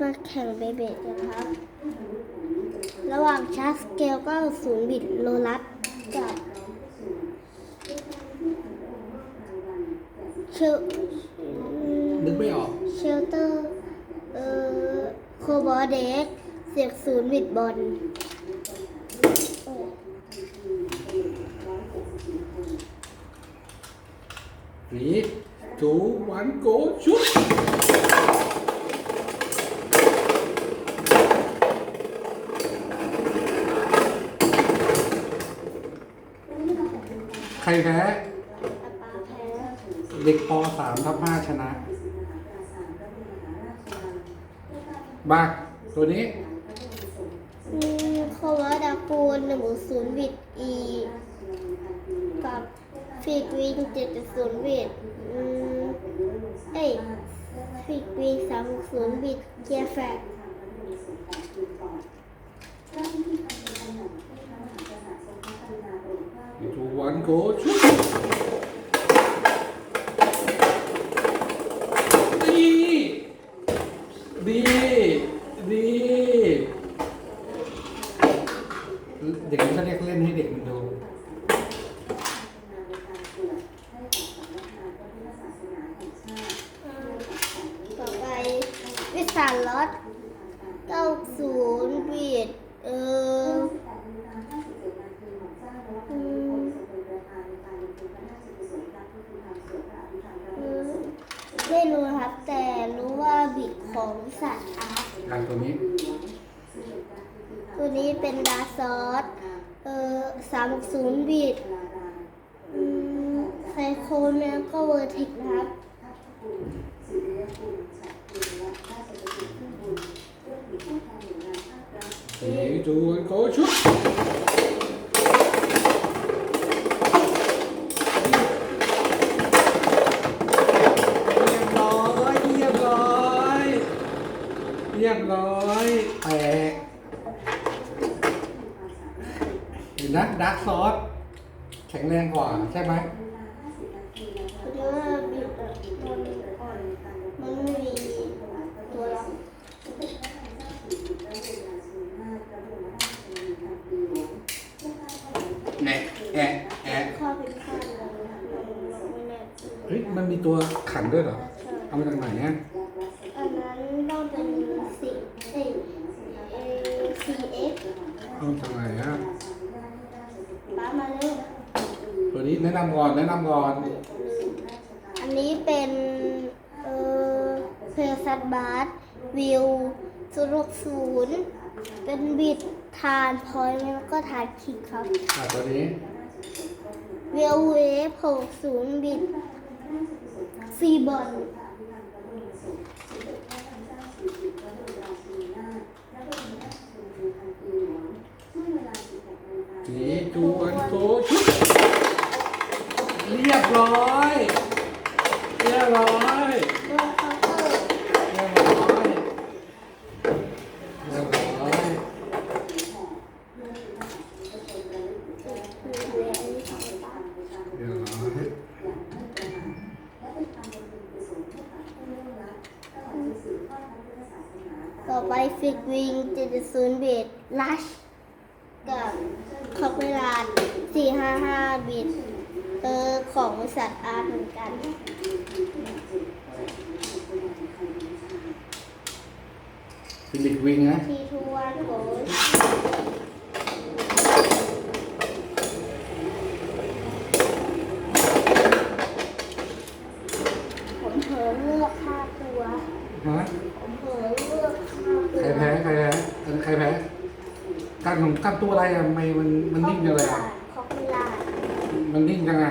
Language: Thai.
มาแข่งเบเบดนะครับ ระหว่างชาร์จสเกลก็ศูนย์บิตโลลัสกับเชลนึกไม่ออก เชลเตอร์ เอ่อ โคบอเด็กเสียงศูนย์บิตบอลสีจูวันโกชุด ใครแพ้ เด็กป .3 ทับ5ชนะบ้าตัวนี้โคบอดาปูนหนึ่งศูนย์บิตอีกับฟิกวิงเจ็ดศูนย์บิตอืมเอ้ยฟิกวิงสามศูนย์บิตเกียร์แฟก จูวันโกชุดดีดีดีเด็กเขาเรียกเล่นให้เด็กมันดู ต่อไปวิสานลอตเก้าศูนย์บิตเอออืมอืม ไม่รู้นะครับ แต่รู้ว่าบิตของวิสานอาร์ตการตัวนี้ ตัวนี้เป็นดาซอสเออสามศูนย์บิตอืมไซโคนแล้วก็เวอร์ทิกนะครับสีจูวันโกชุด รียบร้อยแตกเห็นนะดักซอสแข็งแรงกว่าใช่ไหมคือว่าบิดอะมันอ่อนมันไม่มีตัวล็อกแหนะแอะแอะข้อผิดพลาดอะไรนะครับมันล็อกไม่แน่นเฮ้ยมันมีตัวขันด้วยเหรอใช่เอามาจากไหนเนี่ย อันนั้นต้องเป็นสีเอ้ยเอ CX เอามาจากไหนอะป้ามาเร็วตัวนี้แนะนำก่อนแนะนำก่อนอันนี้เป็นเอ่อเพลซัตบาร์วิวศูนย์หกศูนย์เป็นบิดทานพอยต์แล้วก็ทานคิกครับอะตัวนี้เวลเวฟหกศูนย์บิดซีบอล สีจวนโกชุด เรียบร้อย เรียบร้อยเรียบร้อยเรียบร้อยเรียบร้อยต่อไปฟิกวิงเจ็ดศูนย์บิดลัชกับคอปเปอราดสี่ห้าห้าบิด เออของบริษัทอาร์ตเหมือนกัน ฟิลิปวิงนะทีทูวันโกผมเผลอเลือกค่าตัว ฮะผมเผลอเลือกค่าตัวใครแพ้ใครแพ้อันใครแพ้การของการตัวอะไรอะทำไมมันมันนิ่งจังเลยอะคอปเปอราด มันนิ่งจังไง